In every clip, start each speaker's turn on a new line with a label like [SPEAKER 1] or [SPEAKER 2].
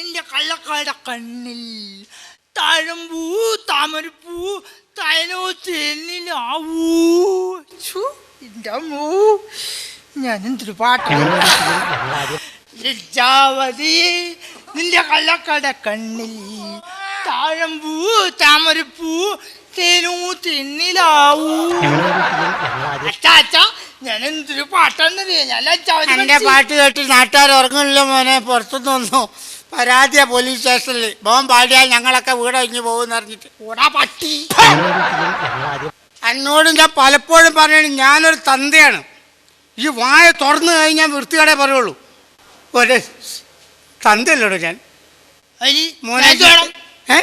[SPEAKER 1] നിന്റെ കള്ളക്കാരുടെ കണ്ണിൽ താഴമ്പൂ താമരപ്പൂ തൈലോ അമ്മോ ഞാൻ എന്തൊരു പാട്ടാണ് ലജ്ജാവതി നിന്റെ കള്ളക്കാരുടെ കണ്ണിൽ താഴമ്പൂ താമരപ്പൂ തേനൂ തെന്നിലാവൂ അച്ഛാ അച്ഛാ ഞാൻ എന്തൊരു പാട്ടാണെന്നറിയാം? ഞാൻ ലജ്ജാവതി
[SPEAKER 2] എന്റെ പാട്ട് കേട്ട് നാട്ടുകാർ ഉറങ്ങുന്നില്ല മോനെ പുറത്തുനിന്ന് വന്നു. പരാതിയാ പോലീസ് സ്റ്റേഷനിൽ ബോം പാടിയാൽ ഞങ്ങളൊക്കെ വീട് കഴിഞ്ഞ് പോകുമെന്ന് അറിഞ്ഞിട്ട്
[SPEAKER 1] പട്ടി.
[SPEAKER 2] എന്നോട് ഞാൻ പലപ്പോഴും പറയണ ഞാനൊരു തന്തയാണ്. ഈ വായ തുറന്നു കഴിഞ്ഞാൽ വൃത്തികടേ പറയുള്ളൂ. ഒരു തന്തയല്ലോടോ ഞാൻ? മോനെ
[SPEAKER 1] ഞാൻ
[SPEAKER 2] ഏ?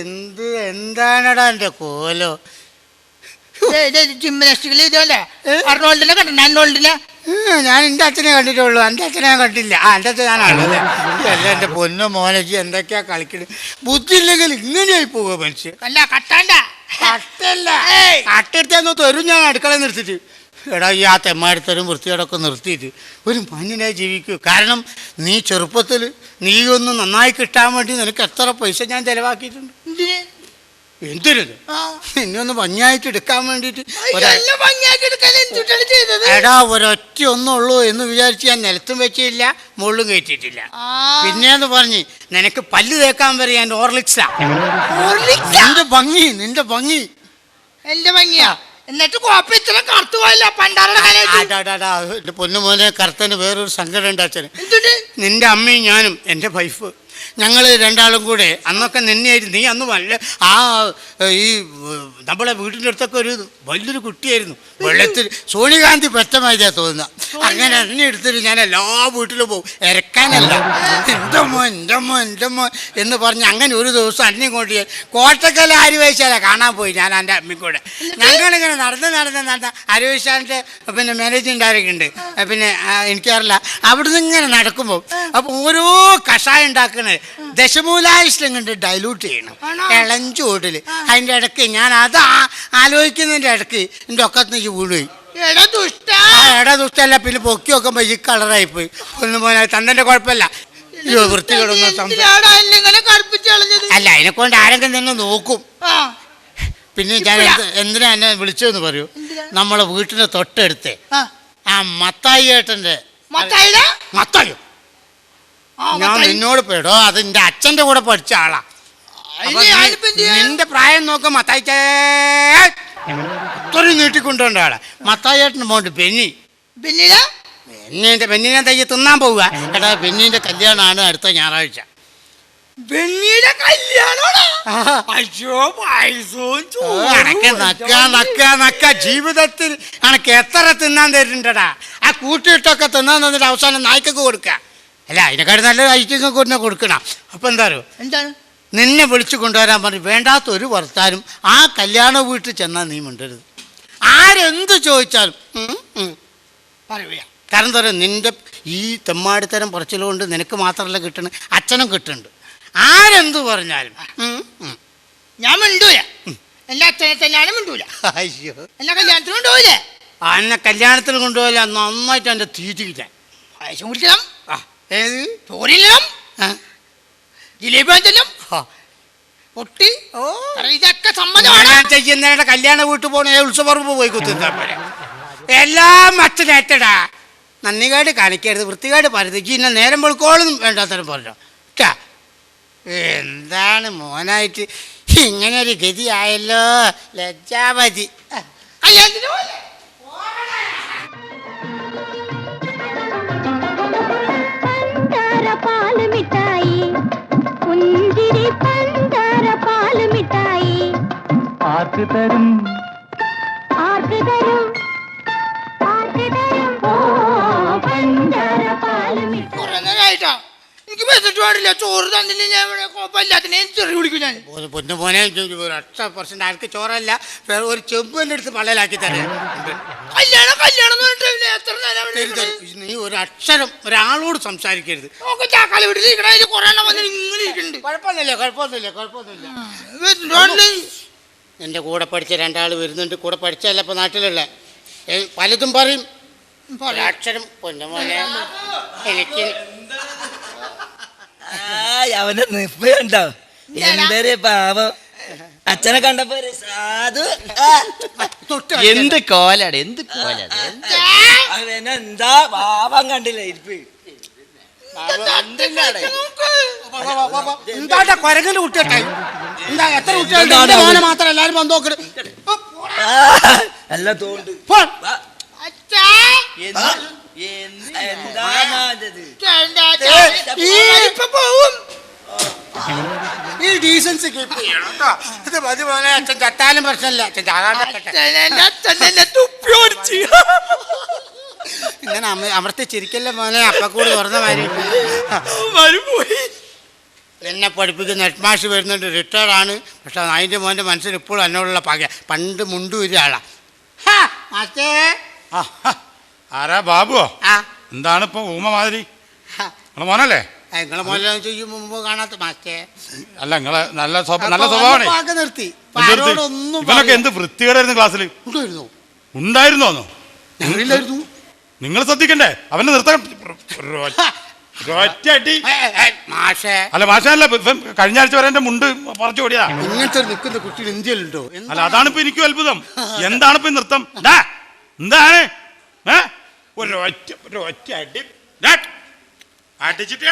[SPEAKER 2] എന്ത് എന്താണടാ എന്റെ കോലോ?
[SPEAKER 1] ജിംനാസ്റ്റിക്കൽ ഇതല്ലേ? അർണോൾഡിനെ കണ്ടോ? അർണോൾഡിനെ?
[SPEAKER 2] ഞാൻ എന്റെ അച്ഛനെ കണ്ടിട്ടുള്ളൂ. എന്റെ അച്ഛനെ ഞാൻ കണ്ടില്ല ആ എന്റെ അച്ഛൻ ഞാനാണ് അല്ല എന്റെ പൊന്നു മോനജി എന്തൊക്കെയാ കളിക്കുന്നത് ബുദ്ധി ഇല്ലെങ്കിൽ ഇങ്ങനെയായി പോവുക മനുഷ്യൻ?
[SPEAKER 1] അല്ല കട്ടാണ്ട.
[SPEAKER 2] കട്ടല്ല. കട്ടെടുത്തെന്ന് തരും ഞാൻ അടുക്കള നിർത്തിട്ട് എടാ ഈ ആ തെമ്മാടിത്തരും വൃത്തിയോടൊക്കെ നിർത്തിയിട്ട് ഒരു മഞ്ഞിനായി ജീവിക്കൂ. കാരണം നീ ചെറുപ്പത്തിൽ നീ ഒന്ന് നന്നായി കിട്ടാൻ വേണ്ടി നിനക്ക് എത്ര പൈസ ഞാൻ ചെലവാക്കിയിട്ടുണ്ട്.
[SPEAKER 1] ആ.
[SPEAKER 2] നിന്നെ ഒന്ന് ഭംഗിയായിട്ട് എടുക്കാൻ
[SPEAKER 1] വേണ്ടിട്ട്
[SPEAKER 2] എടാ ഒരൊറ്റ ഒന്നുള്ളൂ എന്ന് വിചാരിച്ച് ഞാൻ നിലത്തും വെച്ചില്ല മുകളിലും കയറ്റിയിട്ടില്ല. പിന്നെന്ന് പറഞ്ഞ് നിനക്ക് പല്ല് തേക്കാൻ വരെ ഞാൻ ഓർലിക്സാ? നിന്റെ ഭംഗി നിന്റെ ഭംഗി.
[SPEAKER 1] എന്റെ ഭംഗിയാ? എന്നിട്ട് കോപ്പ ഇത്ര കറുത്തു പോയല്ലോ
[SPEAKER 2] ആടാടാടാ, എന്റെ പൊന്നുമോനെ കറുത്തന് വേറൊരു സങ്കടം ഉണ്ട് അച്ഛന്.
[SPEAKER 1] എന്തുട്ട്
[SPEAKER 2] നിന്റെ അമ്മയും ഞാനും എന്റെ വൈഫ് ഞങ്ങൾ രണ്ടാളും കൂടെ അന്നൊക്കെ നിന്നെയായിരുന്നു. നീ അന്ന് വല്ല ആ ഈ നമ്മളെ വീടിന്റെ അടുത്തൊക്കെ ഒരു വലിയൊരു കുട്ടിയായിരുന്നു. വെള്ളത്തിൽ സോണികാന്തി പറ്റമായിട്ടാണ് തോന്നുന്നത് അങ്ങനെ എന്നെ എടുത്തിട്ട് ഞാൻ എല്ലാ വീട്ടിലും പോകും. ഇരക്കാനല്ല എന്റെ മോൻ എന്റെ മോൻ എന്റെ മോൻ എന്ന് പറഞ്ഞ് അങ്ങനെ ഒരു ദിവസം അന്യം കൊണ്ട് ഞാൻ കോട്ടക്കല ആര്യവൈശാല കാണാൻ പോയി ഞാൻ എന്റെ അമ്മിക്കൂടെ കൂടെ. ഞങ്ങളിങ്ങനെ നടന്ന് നടന്ന് നടന്ന് ആര്യവൈശാലിന്റെ പിന്നെ മാനേജിങ് ഡയറക്ടർ ഉണ്ട്. പിന്നെ എനിക്കറിയില്ല. അവിടുന്ന് ഇങ്ങനെ നടക്കുമ്പോൾ അപ്പോൾ ഓരോ കഷായം ഉണ്ടാക്കണത് ദശമൂലായിഷ്ടം കണ്ട് ഡൈലൂട്ട് ചെയ്യണം.
[SPEAKER 1] ആണോ?
[SPEAKER 2] ഇളഞ്ചൂട്ടിൽ അതിന്റെ ഇടയ്ക്ക് ഞാൻ അത് ആലോചിക്കുന്നതിന്റെ ഇടയ്ക്ക് എന്റെ ഒക്കത്ത് നിന്ന് വീണുപോയി
[SPEAKER 1] എടാ
[SPEAKER 2] ദുഷ്ടല്ല പിന്നെ പൊക്കി നോക്കുമ്പോ ഈ കളറായി പോയി. ഒന്നും പോലെ തന്നെ കുഴപ്പമില്ല. വൃത്തികളൊന്നും അല്ല അതിനെ കൊണ്ട് ആരെങ്കിലും തന്നെ നോക്കും. പിന്നെ ഞാൻ എന്തിനാ എന്നെ വിളിച്ചതെന്ന് പറയൂ? നമ്മളെ വീട്ടിന്റെ തൊട്ടടുത്ത്
[SPEAKER 1] ആ.
[SPEAKER 2] മത്തായി
[SPEAKER 1] ഏട്ടന്റെ
[SPEAKER 2] മത്തായോ ഞാൻ നിന്നോട് പേടോ അത് എന്റെ അച്ഛന്റെ കൂടെ പഠിച്ച ആളാ. അപ്പൊ നീ-? നിന്റെ പ്രായം നോക്ക മത്തായി അത്രയും നീട്ടിക്കൊണ്ടുപോണ്ട ആളെ. മത്തായി ഏട്ടന് മോണ്ട് ബെന്നി.
[SPEAKER 1] പിന്നീട്
[SPEAKER 2] ബെന്നിന്റെ ബെന്നിനെ തയ്യ തിന്നാൻ പോവുക. എടാ ബെന്നിന്റെ കല്യാണമാണ് അടുത്ത ഞായറാഴ്ച.
[SPEAKER 1] ബെന്നിയുടെ കല്യാണോടാ
[SPEAKER 2] ആഹാ.
[SPEAKER 1] അയ്യോ പായസവും
[SPEAKER 2] ഓ, അനക്ക് നക്ക നക്ക നക്ക. ജീവിതത്തിൽ അനക്ക് എത്ര തിന്നാൻ തരുന്നുണ്ടടാ. ആ കൂട്ടിയിട്ടൊക്കെ തിന്നാൻ തന്നിട്ട് അവസാനം നായ്ക്കൊക്കെ കൊടുക്ക. അല്ല അതിനെക്കാട് നല്ല ഐറ്റങ്ങൾക്ക് കൊണ്ടു കൊടുക്കണം. അപ്പോൾ എന്താ അറിയോ?
[SPEAKER 1] എന്താണ്?
[SPEAKER 2] നിന്നെ വിളിച്ചു കൊണ്ടുവരാൻ പറഞ്ഞു വേണ്ടാത്ത ഒരു വർത്താനും ആ കല്യാണ വീട്ടിൽ ചെന്നാൽ നീ മിണ്ടരുത്. ആരെന്ത് ചോദിച്ചാലും
[SPEAKER 1] പറയുക
[SPEAKER 2] കാരണം എന്താ പറയുക നിന്റെ ഈ തെമ്മാടിത്തരം പറച്ചിലുകൊണ്ട് നിനക്ക് മാത്രമല്ല കിട്ടണ അച്ഛനും കിട്ടുന്നുണ്ട്. ആരെന്ത് പറഞ്ഞാലും.
[SPEAKER 1] ഞാൻ മിണ്ടൂല. എല്ലാ അച്ഛനെ തന്നെയാണ് മിണ്ടൂല.
[SPEAKER 2] അയ്യോ.
[SPEAKER 1] എന്നെ കല്യാണത്തിന് കൊണ്ടുപോയില്ലേ
[SPEAKER 2] ആ, എന്നെ കല്യാണത്തിന് കൊണ്ടുപോയില്ല നന്നായിട്ട് എന്റെ തീറ്റിക്കില്ല
[SPEAKER 1] കുടിക്കണം.
[SPEAKER 2] ആ ഏത്?
[SPEAKER 1] ചോറില്ലണം
[SPEAKER 2] ആ,
[SPEAKER 1] ജിലേബി വാങ്ങിച്ചല്ലും
[SPEAKER 2] ആ.
[SPEAKER 1] പൊട്ടി?
[SPEAKER 2] ഓ.
[SPEAKER 1] കാരണം ഇതൊക്കെ സമ്മതമാണ്.
[SPEAKER 2] ഞാൻ ചെയ്യുന്നതിന്റെ കല്യാണ വീട്ടിൽ പോണ ഉത്സവപ്പറമ്പ് പോയി കുത്തിരുന്നാ പോരെ. എല്ലാം അച്ഛനേറ്റടാ നന്ദികേട് കാണിക്കരുത് വൃത്തികാട് പരിധിക്ക് ഇന്ന നേരം വെളുക്കോളും വേണ്ടാത്തരം പറഞ്ഞു. ട്ടാ. എന്താണ് മോനായിട്ട്? ഇങ്ങനെ ഒരു ഗതിയായല്ലോ. ലജ്ജാമതി ആ.
[SPEAKER 1] കല്യാണത്തിന് പോയില്ലേ
[SPEAKER 3] പഞ്ചാര പാല് മിഠായി പുഞ്ചിരി പഞ്ചാര പാല് മിഠായി
[SPEAKER 4] ആർക്ക് തരും
[SPEAKER 1] എനിക്ക് പാടില്ല ചോറ് തന്നില്ല ഞാൻ ഇവിടെ? കുഴപ്പമില്ലാത്തിനെ ചെറിയ വിളിക്കും ഞാൻ?
[SPEAKER 2] പൊന്നു പോനെ ഒറ്റ പെർസെന്റ് ആർക്ക് ചോറല്ല. വേറെ ഒരു ചെമ്പിന്റെ അടുത്ത് പള്ളയിലാക്കി തരാം.
[SPEAKER 1] കല്യാണം കല്യാണം എന്ന് പറഞ്ഞിട്ട് എത്ര നേരം
[SPEAKER 2] നീ ഒരു അക്ഷരം ഒരാളോട് സംസാരിക്കരുത്.
[SPEAKER 1] നോക്ക് ചാക്കാല വീട്ടിൽ ഇരിക്കണ അതിൽ കുറെ എണ്ണം വന്നിട്ട് ഇങ്ങനെ ഇരിക്കുന്നുണ്ട്
[SPEAKER 2] കുഴപ്പമൊന്നുമില്ല കുഴപ്പമൊന്നുമില്ല കുഴപ്പമൊന്നുമില്ല.
[SPEAKER 1] വെച്ചിട്ട് പാടില്ല.
[SPEAKER 2] എന്റെ കൂടെ പഠിച്ച രണ്ടാൾ വരുന്നുണ്ട്. കൂടെ പഠിച്ചല്ല ഇപ്പൊ നാട്ടിലുള്ള. ഏ, പലതും പറയും. ഒരക്ഷരം പൊന്നുമോനെ എനിക്ക്
[SPEAKER 5] ആയ്, അവന്റെ നിപ്പ് കണ്ടോ? എന്തൊരു പാവം. അച്ഛനെ കണ്ടപ്പോ ഒരു സാധു.
[SPEAKER 6] എന്ത് കോലാണ് എന്ത് കോലാണ്
[SPEAKER 5] അവനെന്താ പാവം കണ്ടില്ല ഇരിപ്പ്?
[SPEAKER 2] എന്താ കൊരങ്ങന്റെ കുട്ടിയട്ടെ? എന്താ എത്ര
[SPEAKER 5] അത്?
[SPEAKER 2] മോനെ മാത്രം എല്ലാരും വന്ന് നോക്കണ്
[SPEAKER 5] ആ, നല്ല തോണ്ട്.
[SPEAKER 1] അച്ഛാ.
[SPEAKER 2] ഈ
[SPEAKER 1] ഇപ്പൊ പോവും.
[SPEAKER 2] ഈ ഡീസൻസി കീപ്പ് ചെയ്യണം കേട്ടോ ഇത് മതി പോലെ അച്ഛൻ ചത്താലും പ്രശ്നമില്ല. അച്ഛൻ ഇങ്ങനെ അമ- അമർത്തി ചിരിക്കല്ലേ മോനെ? അപ്പക്കൂടി തുറന്ന
[SPEAKER 1] മരുപോയി
[SPEAKER 2] എന്നെ പഠിപ്പിക്കുന്ന ഹെഡ് മാഷ് വരുന്നുണ്ട്. റിട്ടയർഡ് ആണ്. പക്ഷെ അതിന്റെ മോന്റെ മനസ്സിൽ ഇപ്പോഴും എന്നോടുള്ള പക പണ്ട് മുണ്ടു ഒരാളാ ഹാ, മാസ്റ്റേ.
[SPEAKER 7] ആ, ഹ. ആരാ? ബാബുവോ
[SPEAKER 2] ആ,
[SPEAKER 7] എന്താണ് ഇപ്പൊ ഊമ മാതിരി? നിങ്ങളെ മോനല്ലേ?
[SPEAKER 2] ആ, നിങ്ങളെ മോനെ ചെയ്യും മുമ്പ് കാണാത്ത മാസ്റ്റേ
[SPEAKER 7] അല്ല നിങ്ങളെ നല്ല സ്വഭ- നല്ല
[SPEAKER 2] അപ്പൊ പാക്ക് നിർത്തി.
[SPEAKER 7] എന്ത്?
[SPEAKER 2] ആരോടൊന്നും
[SPEAKER 7] ഇവനൊക്കെ എന്ത് വൃത്തികേടായിരുന്നു ക്ലാസ്സിൽ
[SPEAKER 2] ഉണ്ടായിരുന്നു?
[SPEAKER 7] ഉണ്ടായിരുന്നോന്നോ?
[SPEAKER 2] ഞങ്ങളില്ലായിരുന്നു.
[SPEAKER 7] നിങ്ങൾ ശ്രദ്ധിക്കണ്ടേ? അവനെ നിർത്താൻ
[SPEAKER 2] ഏ, ഏ, മാഷേ.
[SPEAKER 7] അല്ല മാഷല്ല കഴിഞ്ഞ ആഴ്ച വരെ എന്റെ മുണ്ട് പറിച്ചു ഓടിയാ
[SPEAKER 2] ഇങ്ങനത്തെ ഒരു നിൽക്കുന്ന കുട്ടികൾ ഇന്ത്യയിലുണ്ടോ?
[SPEAKER 7] അല്ല അതാണ് ഇപ്പൊ എനിക്കും അത്ഭുതം. എന്താണ് ഇപ്പൊ ഈ നൃത്തം? എന്താണ് ഏ? ഒരു ഒറ്റ ഒരു ഒറ്റ അടി. ഡാ, അടിച്ചിട്ട്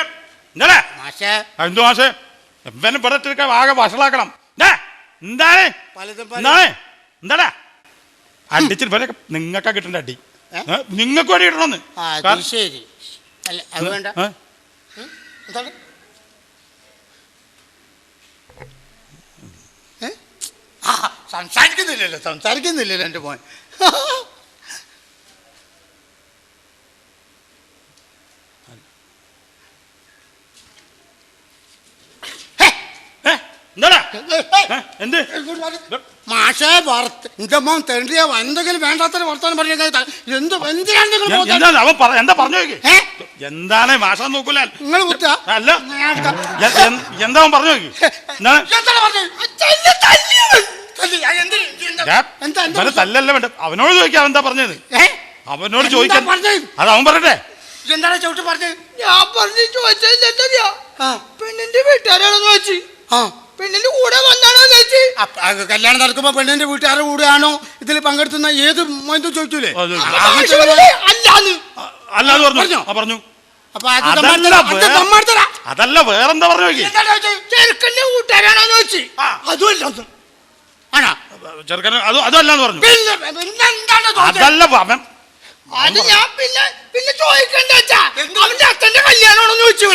[SPEAKER 7] എന്താ
[SPEAKER 2] മാഷേ.
[SPEAKER 7] എന്തു മാഷേ? ഇവനെ പെടട്ടെടുക്കാൻ ആകെ വഷളാക്കണം. ഡാ, എന്താണ്?
[SPEAKER 2] പലതും പല-
[SPEAKER 7] എന്താണ്? എന്താടാ അടിച്ചിട്ട് ഇവനൊക്കെ നിങ്ങൾക്കാ കിട്ടേണ്ട അടി? കിട്ടണമെന്ന്.
[SPEAKER 2] ശരി. അല്ല അത് വേണ്ട? എന്താണ്? ആ, സംസാരിക്കുന്നില്ലല്ലോ സംസാരിക്കുന്നില്ലല്ലോ എന്റെ മോൻ
[SPEAKER 7] ഏ? എന്താടാ ഏ? എന്ത്?
[SPEAKER 2] മാഷേ വർത്ത് എന്റെ മോൻ തെണ്ടിയ എന്തെങ്കിലും വേണ്ടാത്ത വർത്താനം പറഞ്ഞ എന്ത് എന്തിനാണ് നിങ്ങൾ
[SPEAKER 7] അവൻ പറ- എന്താ പറഞ്ഞു എന്താണ് മാഷ നോക്കൂല?
[SPEAKER 2] നിങ്ങൾ
[SPEAKER 7] അല്ല. എന്താ പറഞ്ഞു നോക്കി? തല്ലല്ല വേണ്ട. അവനോട് ചോദിക്കാം അവൻ എന്താ പറഞ്ഞത്? അവനോട് ചോദിക്കാൻ? അത് അവൻ പറയട്ടെ.
[SPEAKER 2] എന്താണ് ചവിട്ട് പറഞ്ഞത്?
[SPEAKER 1] ഞാൻ പറഞ്ഞു
[SPEAKER 2] ചോദിച്ചത്
[SPEAKER 1] പെണ്ണിന്റെ വീട്ടുകാരാണെന്ന് വെച്ച്
[SPEAKER 2] ആ.
[SPEAKER 1] പെണ്ണിന്റെ കൂടെ വന്നാണോ
[SPEAKER 2] ചേച്ചി? കല്യാണം നടക്കുമ്പോ പെണ്ണിന്റെ വീട്ടുകാരുടെ കൂടെയാണോ? ഇതിൽ പങ്കെടുത്തുന്ന ഏത് മൊയ്തും
[SPEAKER 1] അല്ലാന്ന്.
[SPEAKER 7] പറഞ്ഞു?
[SPEAKER 2] പറഞ്ഞോ?
[SPEAKER 7] അതല്ല വേറെന്താ പറഞ്ഞു?
[SPEAKER 1] ചെറുക്കന്റെ കൂട്ടുകാരാണോന്ന്
[SPEAKER 2] അതുമല്ല അത്
[SPEAKER 7] അതല്ലാന്ന് പറഞ്ഞു? അതല്ല അവൻ
[SPEAKER 1] അത് ഞാൻ പിന്നെ പിന്നെ ചോദിക്കണ്ട വെച്ചാ അവന്റെ അച്ഛന്റെ കല്യാണമാണെന്ന് ചോദിച്ചു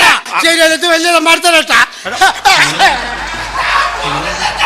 [SPEAKER 2] ശരി അതൊക്കെ വലിയ സമ്മാനത്തരട്ടാ อย่างนี้แ
[SPEAKER 1] หละ